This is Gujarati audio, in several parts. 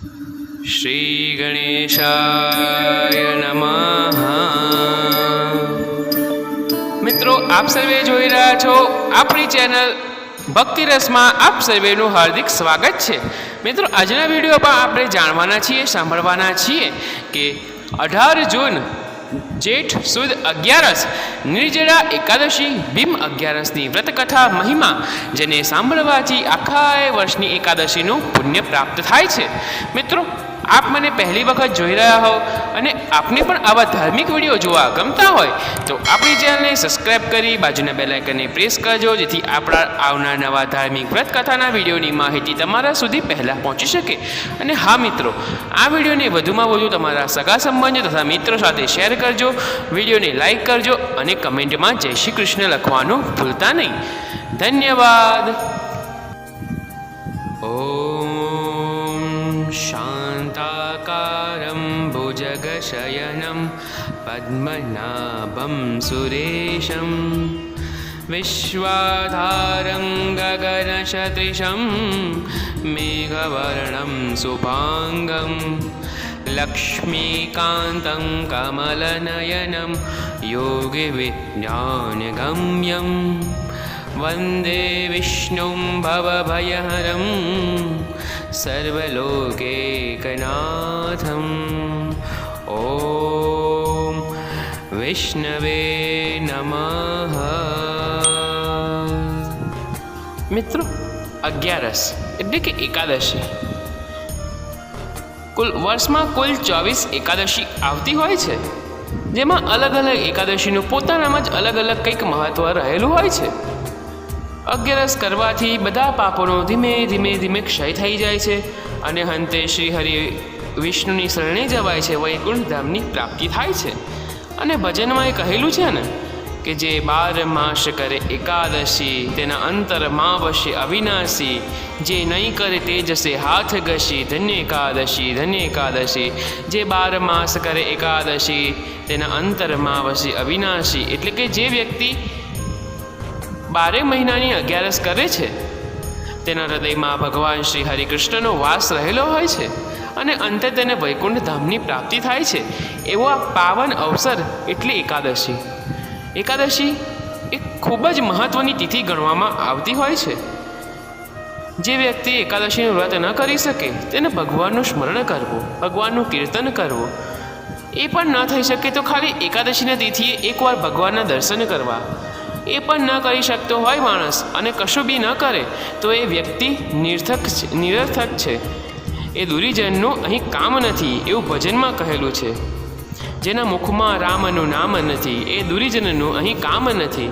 શ્રીગણેશાય નમઃ. મિત્રો, આપ સર્વે જોઈ રહ્યા છો આપણી ચેનલ ભક્તિ રસમાં આપ સર્વેનું હાર્દિક સ્વાગત છે. મિત્રો, આજના વિડીયોમાં આપણે જાણવાના છીએ, સાંભળવાના છીએ કે અઢાર જૂન જેઠ સુદ અગિયારસ, નિર્જળા એકાદશી, ભીમ અગિયારસની વ્રતકથા મહિમા, જેને સાંભળવાથી આખા વર્ષની એકાદશીનું પુણ્ય પ્રાપ્ત થાય છે. મિત્રો આપ મને પહેલી વખત જોઈ રહ્યા હો અને આપને પણ આવા ધાર્મિક વીડિયો જોવા ગમતા હોય, તો આપણી ચેનલને સબસ્ક્રાઈબ કરી બાજુના બેલ આઇકનને પ્રેસ કરજો, જેથી આપણા આવનાર નવા ધાર્મિક વ્રત કથાના વિડીયોની માહિતી તમારા સુધી પહેલાં પહોંચી શકે. અને હા, મિત્રો, આ વિડીયોને વધુમાં વધુ તમારા સગા સંબંધો તથા મિત્રો સાથે શેર કરજો, વિડીયોને લાઇક કરજો અને કમેન્ટમાં જય શ્રી કૃષ્ણ લખવાનું ભૂલતા નહીં. ધન્યવાદ. भुजगशयनं पद्मनाभं सुरेशं विश्वाधारं गगनशदृशं मेघवर्णं शुभाङ्गं लक्ष्मीकान्तं कमलनयनं योगिविज्ञानगम्यम् वन्दे विष्णुं भवभयहरं सर्वलोकैकनाथम् વિષ્ણવે નમઃ મિત્રો અગિયારસ એટલે કે એકાદશી। કુલ વર્ષમાં કુલ ચોવીસ એકાદશી આવતી હોય છે, જેમાં અલગ અલગ એકાદશીનું પોતાનામાં જ અલગ અલગ કંઈક મહત્વ રહેલું હોય છે. અગિયારસ કરવાથી બધા પાપોનો ધીમે ધીમે ધીમે ક્ષય થઈ જાય છે અને અંતે શ્રી હરિ વિષ્ણુની શરણે જવાય છે વૈકુંઠ ધામની પ્રાપ્તિ થાય છે. અને ભજનમાં એ કહેલું છે ને કે જે બાર માસ કરે એકાદશી, તેના અંતરમાં વશે અવિનાશી. જે નહીં કરે તે જશે હાથ ઘસી, ધન્ય એકાદશી ધન્ય એકાદશી. જે બાર માસ કરે એકાદશી, તેના અંતરમાં વશે અવિનાશી. એટલે કે જે વ્યક્તિ બારે મહિનાની અગિયારસ કરે છે તેના હૃદયમાં ભગવાન શ્રી હરિકૃષ્ણનો વાસ રહેલો હોય છે અને અંતે તેને વૈકુંઠ ધામની પ્રાપ્તિ થાય છે, એવો આ પાવન અવસર એટલે એકાદશી. એકાદશી એક ખૂબ જ મહત્ત્વની તિથિ ગણવામાં આવતી હોય છે. જે વ્યક્તિ એકાદશીનું વ્રત ન કરી શકે, તેને ભગવાનનું સ્મરણ કરવું, ભગવાનનું કીર્તન કરવું, એ પણ ન થઈ શકે તો ખાલી એકાદશીના તિથિએ એકવાર ભગવાનના દર્શન કરવા. એ પણ ન કરી શકતો હોય માણસ અને કશું બી ન કરે, તો એ વ્યક્તિ નિર્થક નિરર્થક છે. એ દુરીજનનું અહીં કામ નથી, એવું ભજનમાં કહેલું છે. જેના મુખમાં રામનું નામ નથી, એ દુરીજનનું અહીં કામ નથી.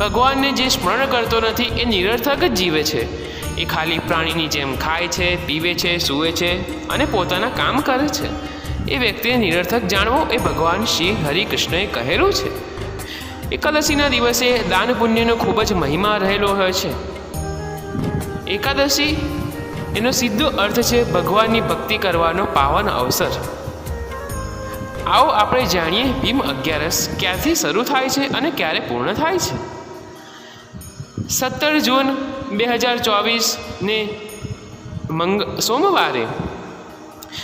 ભગવાનને જે સ્મરણ કરતો નથી, એ નિરર્થક જ જીવે છે. એ ખાલી પ્રાણીની જેમ ખાય છે, પીવે છે, સૂવે છે અને પોતાના કામ કરે છે. એ વ્યક્તિને નિરર્થક જાણવો એ ભગવાન શ્રી હરિકૃષ્ણએ કહેલું છે. એકાદશીના દિવસે દાન પુણ્યનો ખૂબ જ મહિમા રહેલો હોય છે. એકાદશી એનો સીધો અર્થ છે ભગવાનની ભક્તિ કરવાનો પાવન અવસર. આવો આપણે જાણીએ ભીમ અગિયારસ ક્યારથી શરૂ થાય છે અને ક્યારે પૂર્ણ થાય છે. સત્તર જૂન બે હજાર ચોવીસને મંગ, સોમવારે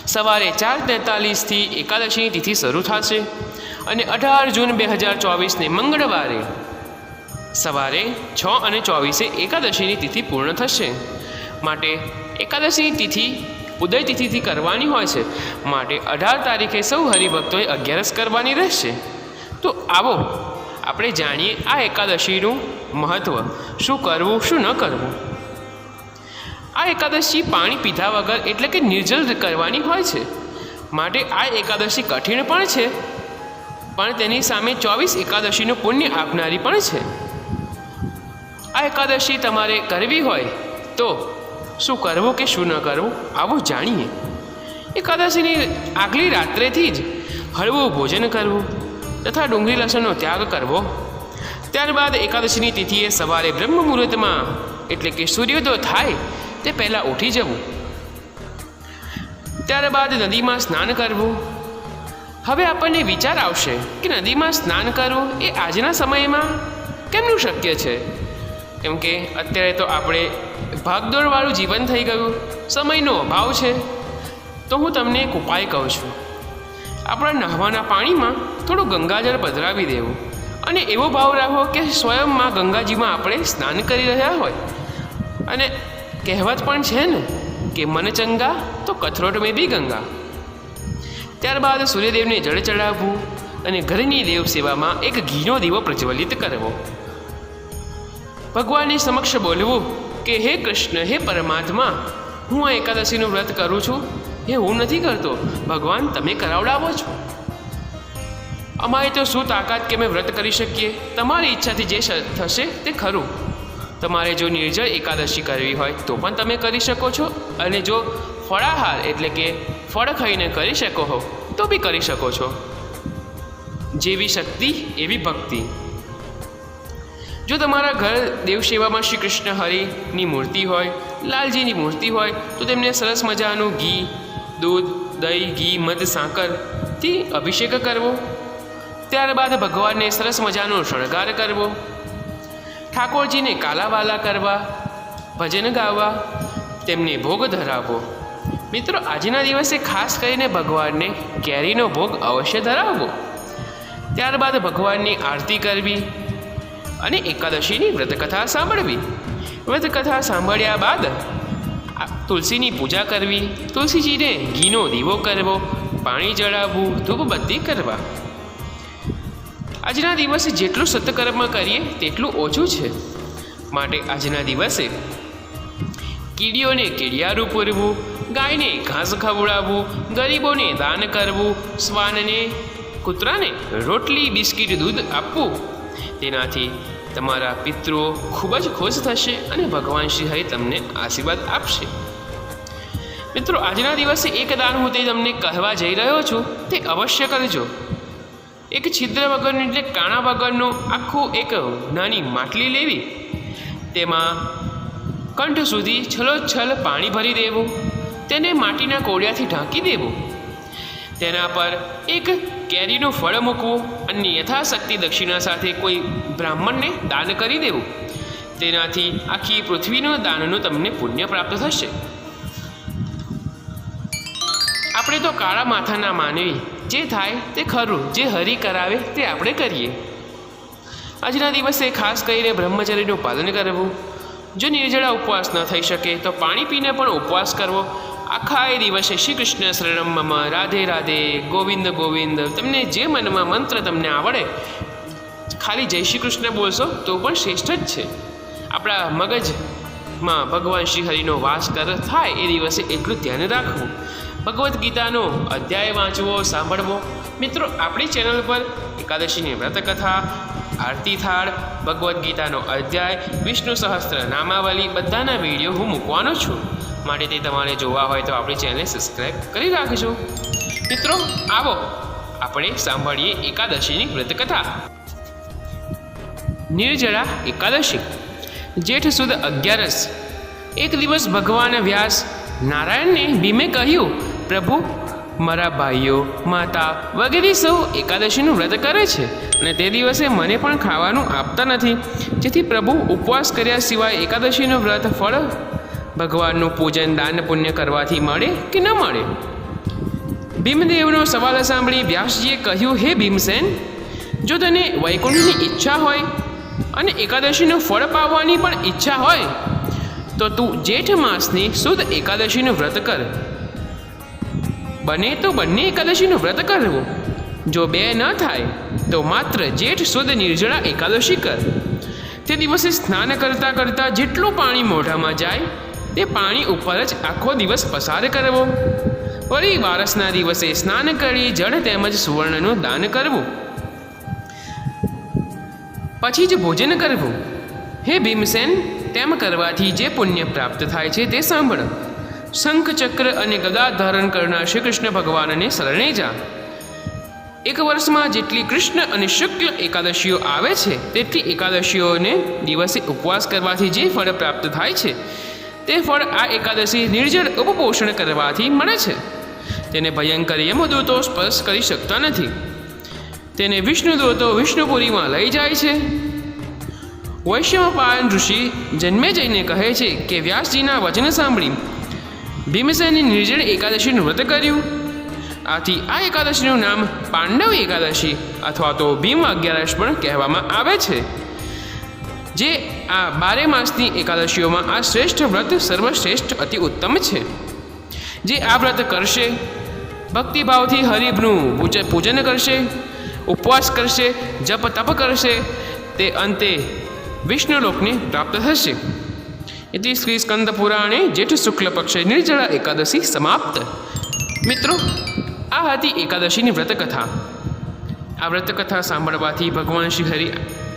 સવારે ચાર તેતાલીસથી એકાદશીની તિથિ શરૂ થશે. અને અઢાર જૂન બે હજાર ચોવીસને મંગળવારે સવારે છ અને ચોવીસે એકાદશીની તિથિ પૂર્ણ થશે. માટે એકાદશીની તિથિ ઉદય તિથિથી કરવાની હોય છે. માટે અઢાર તારીખે સૌ હરિભક્તોએ અગિયારસ કરવાની રહેશે. તો આવો, આપણે જાણીએ આ એકાદશીનું મહત્ત્વ શું કરવું, શું ન કરવું? આ એકાદશી પાણી પીધા વગર એટલે કે નિર્જલ કરવાની હોય છે. માટે આ એકાદશી કઠિન પણ છે. પણ તેની સામે ચોવીસ એકાદશીનું પુણ્ય આપનારી પણ છે. આ એકાદશી તમારે કરવી હોય તો શું કરવું કે શું ન કરવું આવું જાણીએ. એકાદશીની આગલી રાત્રેથી જ હળવું ભોજન કરવું તથા ડુંગળી લસણનો ત્યાગ કરવો. ત્યારબાદ એકાદશીની તિથિએ સવારે બ્રહ્મ મુહૂર્તમાં એટલે કે સૂર્યોદય થાય તે પહેલાં ઉઠી જવું. ત્યારબાદ નદીમાં સ્નાન કરવું. હવે આપણને વિચાર આવશે કે નદીમાં સ્નાન કરવું એ આજના સમયમાં કેમનું શક્ય છે? કેમ કે અત્યારે તો આપણે ભાગદોડવાળું જીવન થઈ ગયું, સમયનો અભાવ છે. તો હું તમને એક ઉપાય કહું છું. આપણા નહાવાના પાણીમાં થોડું ગંગાજળ પધરાવી દેવું અને એવો ભાવ રાખો કે સ્વયંમાં ગંગાજીમાં આપણે સ્નાન કરી રહ્યા હોય. અને કહેવત પણ છે ને કે, મન ચંગા તો કથરોટ મેં બી ગંગા. ત્યારબાદ સૂર્યદેવને જળ ચડાવવું અને ઘરની દેવ સેવામાં એક ઘીનો દીવો પ્રજ્વલિત કરવો. ભગવાનની સમક્ષ બોલવું કે, હે કૃષ્ણ, હે પરમાત્મા, હું આ એકાદશીનું વ્રત કરું છું. એ હું નથી કરતો. ભગવાન, તમે કરાવડાવો છો. અમારે તો શું તાકાત કે અમે વ્રત કરી શકીએ? તમારી ઈચ્છાથી જે થશે તે ખરું. તમારે જો નિર્જળ એકાદશી કરવી હોય, તો પણ તમે કરી શકો છો. અને જો ફળાહાર એટલે કે ફળ ખાઈને કરી શકો હો તો બી કરી શકો છો. જેવી શક્તિ, એવી ભક્તિ. જો તમારા ઘર દેવ સેવામાં શ્રી કૃષ્ણ હરિની મૂર્તિ હોય, લાલજીની મૂર્તિ હોય, તો તેમને સરસ મજાનું ઘી, દૂધ, દહીં, ઘી, મધ, સાકરથી અભિષેક કરવો. ત્યારબાદ ભગવાનને સરસ મજાનો શણગાર કરવો. ઠાકોરજીને કાલાવાલા કરવા, ભજન ગાવા, તેમને ભોગ ધરાવવો. મિત્રો, આજના દિવસે ખાસ કરીને ભગવાનને કેરીનો ભોગ અવશ્ય ધરાવવો. ત્યારબાદ ભગવાનની આરતી કરવી અને એકાદશીની વ્રતકથા સાંભળવી. વ્રતકથા સાંભળ્યા બાદ તુલસીની પૂજા કરવી, તુલસીજીને ઘીનો દીવો કરવો, પાણી ચડાવવું, ધૂપબત્તી કરવા. આજના દિવસે જેટલું સત્કર્મ કરીએ તેટલું ઓછું છે. માટે આજના દિવસે કીડીઓને કીડિયારું પૂરવું ગાયને ઘાસ ખવડાવવું, ગરીબોને દાન કરવું, શ્વાનને, કૂતરાને રોટલી, બિસ્કીટ, દૂધ આપવું. તેનાથી તમારા પિતૃઓ ખૂબ જ ખુશ થશે અને ભગવાન શ્રી હરિ તમને આશીર્વાદ આપશે. મિત્રો, આજના દિવસે એક દાન હું તે તમને કહેવા જઈ રહ્યો છું, તે અવશ્ય કરજો. એક છિદ્ર વગરનું એટલે કાણા વગરનું આખું એક નાની માટલી લેવી. તેમાં કંઠ સુધી છલોછલ પાણી ભરી દેવું. તેને માટીના કોડિયાથી ઢાંકી દેવું. તેના પર એક કેરીનું ફળ મૂકવું અને યથાશક્તિ દક્ષિણા સાથે કોઈ બ્રાહ્મણને દાન કરી દેવું. તેનાથી આખી પૃથ્વીનું દાનનું તમને પુણ્ય પ્રાપ્ત થશે. આપણે તો કાળા માથાના માનવી. જે થાય તે ખરું, જે હરી કરાવે તે આપણે કરીએ. આજના દિવસે ખાસ કરીને બ્રહ્મચર્યનું પાલન કરવું. જો નિર્જળા ઉપવાસ ન થઈ શકે તો પાણી પીને પણ ઉપવાસ કરવો. આખા એ દિવસે શ્રી કૃષ્ણ શરણમ રાધે રાધે, ગોવિંદ ગોવિંદ. તમને જે મનમાં મંત્ર તમને આવડે, ખાલી જય શ્રી કૃષ્ણ બોલશો તો પણ શ્રેષ્ઠ જ છે. આપણા મગજમાં ભગવાન શ્રી હરિનો વાસ કર થાય એ દિવસે એટલું ધ્યાન રાખવું. ભગવદ્ ગીતાનો અધ્યાય વાંચવો, સાંભળવો. મિત્રો, આપણી ચેનલ પર એકાદશીની વ્રતકથા, આરતી થાળ, ભગવદ્ ગીતાનો અધ્યાય, વિષ્ણુ સહસ્ત્ર નામાવલી, બધાના વીડિયો હું મૂકવાનો છું. માટે તમારે જોવા હોય તો આપણી ચેનલને સબસ્ક્રાઈબ કરી રાખજો. મિત્રો, આવો. આપણે સાંભળીએ એકાદશીની વ્રતકથા. નિર્જળા એકાદશી. જેઠ સુદ અગિયારસ. એક દિવસ ભગવાન વ્યાસ નારાયણને ભીમે કહ્યું, પ્રભુ, મારા ભાઈઓ, માતા વગેરે સૌ એકાદશીનું વ્રત કરે છે અને તે દિવસે મને પણ ખાવાનું આપતા નથી. જેથી પ્રભુ ઉપવાસ કર્યા સિવાય એકાદશીનું વ્રત ફળ ભગવાનનું પૂજન, દાન, પુણ્ય કરવાથી મળે કે ન મળે? ભીમદેવનો સવાલ સાંભળી વ્યાસજીએ કહ્યું, હે ભીમસેન, જો તને વૈકુંઠની ઈચ્છા હોય અને એકાદશીનું ફળ પાવવાની પણ ઈચ્છા હોય, તો તું જેઠ માસની શુદ્ધ એકાદશીનું વ્રત કર. બને તો બંને એકાદશીનું વ્રત કરવું. જો બે ન થાય, તો માત્ર જેઠ શુદ્ધ નિર્જળા એકાદશી કર. તે દિવસે સ્નાન કરતાં કરતાં જેટલું પાણી મોઢામાં જાય તે પાણી ઉપર જ આખો દિવસ પસાર કરવો. વળી વારસના દિવસે સ્નાન કરી જળ તેમજ સુવર્ણનું દાન કરવું. પછી જ ભોજન કરવું. હે ભીમસેન, તેમ કરવાથી જે પુણ્ય પ્રાપ્ત થાય છે તે સાંભળ. શંખ ચક્ર અને ગદા ધારણ કરનાર શ્રી કૃષ્ણ ભગવાનને શરણે જા. એક વર્ષમાં જેટલી કૃષ્ણ અને શુક્લ એકાદશીઓ આવે છે, તેટલી એકાદશીઓને દિવસે ઉપવાસ કરવાથી જે ફળ પ્રાપ્ત થાય છે તે ફળ આ એકાદશી નિર્જળ ઉપપોષણ કરવાથી મળે છે. તેને ભયંકર યમદૂતો સ્પર્શ કરી શકતા નથી. તેને વિષ્ણુદૂતો વિષ્ણુપુરીમાં લઈ જાય છે. વૈષ્ણવપાયન ઋષિ જન્મે જઈને કહે છે કે વ્યાસજીના વચન સાંભળી. ભીમસેને નિર્જળ એકાદશીનું વ્રત કર્યું. આથી આ એકાદશીનું નામ પાંડવ એકાદશી અથવા તો ભીમ અગિયારસ પણ કહેવામાં આવે છે. જે આ બારે માસની એકાદશીઓમાં આ શ્રેષ્ઠ વ્રત સર્વશ્રેષ્ઠ અતિ ઉત્તમ છે. જે આ વ્રત કરશે, ભક્તિભાવથી હરિભનું પૂજ- પૂજન કરશે, ઉપવાસ કરશે, જપ તપ કરશે, તે અંતે વિષ્ણુલોકને પ્રાપ્ત થશે. એથી શ્રી સ્કંદ પુરાણે જેઠ શુક્લ પક્ષે નિર્જળા એકાદશી સમાપ્ત. મિત્રો, આ હતી એકાદશીની વ્રતકથા. આ વ્રતકથા સાંભળવાથી ભગવાન શ્રી હરિ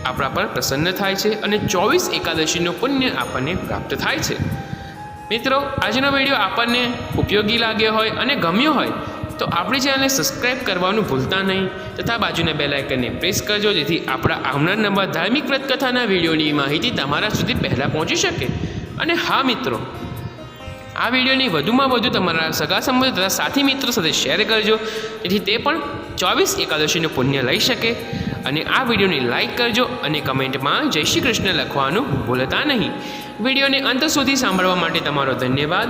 આપણા પર પ્રસન્ન થાય છે અને ચોવીસ એકાદશીનું પુણ્ય આપણને પ્રાપ્ત થાય છે. મિત્રો, આજનો વીડિયો આપણને ઉપયોગી લાગ્યો હોય અને ગમ્યો હોય, તો આપણી ચેનલને સબસ્ક્રાઈબ કરવાનું ભૂલતા નહીં તથા બાજુના બેલ આઇકનને પ્રેસ કરજો જેથી આપણા આવનાર નવા ધાર્મિક વ્રતકથાના વિડીયોની માહિતી તમારા સુધી પહેલાં પહોંચી શકે. અને હા, મિત્રો, આ વિડીયોની વધુમાં વધુ તમારા સગા સંબંધો તથા સાથી મિત્રો સાથે શેર કરજો, જેથી તે પણ ચોવીસ એકાદશીનું પુણ્ય લઈ શકે. અને આ વિડીયોને લાઇક કરજો અને કમેન્ટમાં જય શ્રી કૃષ્ણ લખવાનું ભૂલતા નહીં. વિડીયોને અંત સુધી સાંભળવા માટે તમારો ધન્યવાદ.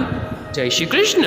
જય શ્રી કૃષ્ણ.